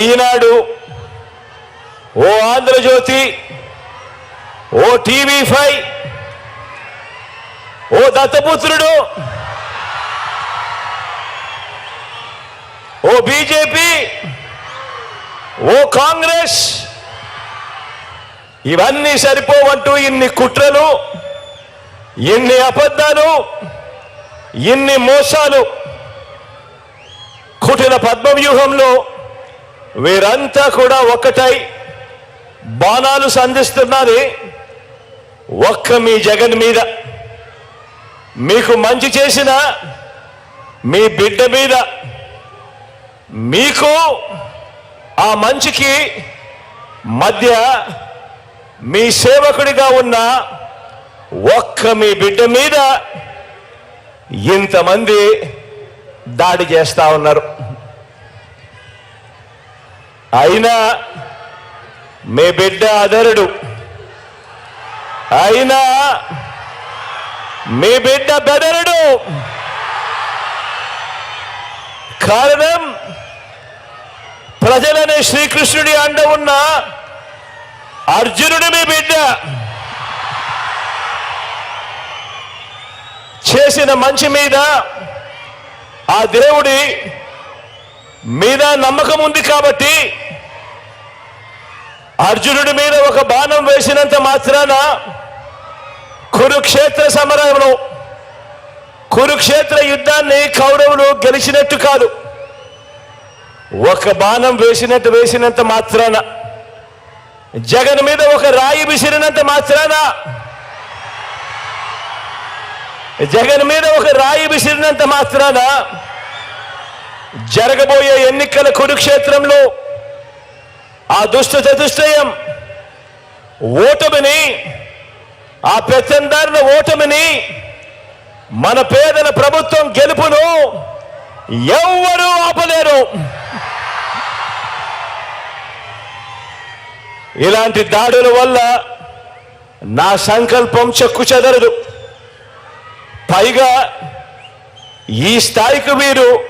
ఈనాడు ఓ ఆంధ్రజ్యోతి ఓ TV five ఓ దత్తపుత్రుడు ఓ బీజేపీ ఓ కాంగ్రెస్ ఇవన్నీ సరిపోవంటూ ఇన్ని కుట్రలు ఇన్ని అబద్ధాలు ఇన్ని మోసాలు. కుటిల పద్మవ్యూహంలో వీరంతా కూడా ఒక్కటై బాణాలు సంధిస్తున్నది ఒక్క మీ జగన్ మీద. మీకు మంచి చేసిన మీ బిడ్డ మీద. మీకు ఆ మంచికి మధ్య మీ సేవకుడిగా ఉన్న ఒక్క మీ బిడ్డ మీద ఇంతమంది దాడి చేస్తా ఉన్నారు. అయినా మీ బిడ్డ అదరుడు అయినా మీ బిడ్డ బెదరుడు. కారణం ప్రజలనే శ్రీకృష్ణుడి అండ ఉన్న అర్జునుడి మీ బిడ్డ. చేసిన మంచి మీద ఆ దేవుడి మీద నమ్మకం ఉంది కాబట్టి అర్జునుడి మీద ఒక బాణం వేసినంత మాత్రాన కురుక్షేత్ర సమరంలో కురుక్షేత్ర యుద్ధాన్ని కౌరవులు గెలిచినట్టు కాదు. ఒక బాణం వేసినట్టు వేసినంత మాత్రాన జగన్ మీద ఒక రాయి విసిరినంత మాత్రాన జగన్ మీద ఒక రాయి విసిరినంత మాత్రాన జరగబోయే ఎన్నికల కురుక్షేత్రంలో ఆ దుష్ట చతుష్టయం ఓటమిని ఆ పెత్తందారుల ఓటమిని మన పేదల ప్రభుత్వం గెలుపును ఎవ్వరూ ఆపలేరు. ఇలాంటి దాడుల వల్ల నా సంకల్పం చెక్కు చెదరదు. పైగా ఈ స్థాయికి మీరు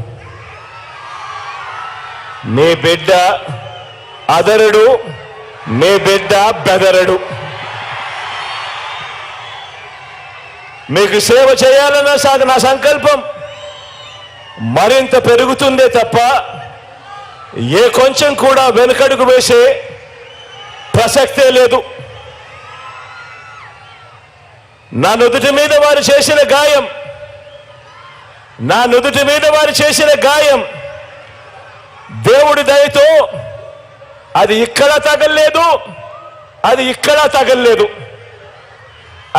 మీ బిడ్డ అదరుడు మీ బిడ్డ బెదరడు. మీకు సేవ చేయాలన్న సాగు నా సంకల్పం మరింత పెరుగుతుందే తప్ప ఏ కొంచెం కూడా వెనుకడుగు వేసే ప్రసక్తే లేదు. నా నుదుటి మీద వారు చేసిన గాయం నా నుదుటి మీద వారు చేసిన గాయం దేవుడి దయతో అది ఇక్కడ తగలలేదు అది ఇక్కడ తగలలేదు.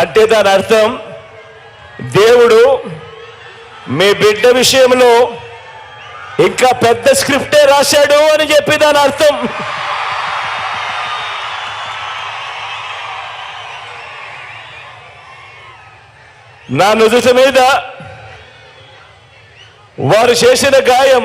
అంటే దాని అర్థం దేవుడు మీ బిడ్డ విషయంలో ఇంకా పెద్ద స్క్రిప్టే రాశాడు అని చెప్పి దాని అర్థం. నా నుదుట మీద వారు చేసిన గాయం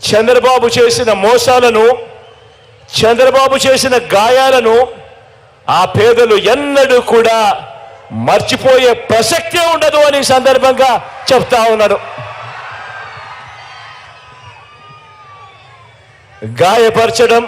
చంద్రబాబు చేసిన మోసాలను చంద్రబాబు చేసిన గాయాలను ఆ పేదలు ఎన్నడూ కూడా మర్చిపోయే ప్రసక్తే ఉండదు అని సందర్భంగా చెప్తా ఉన్నారు గాయపరచడం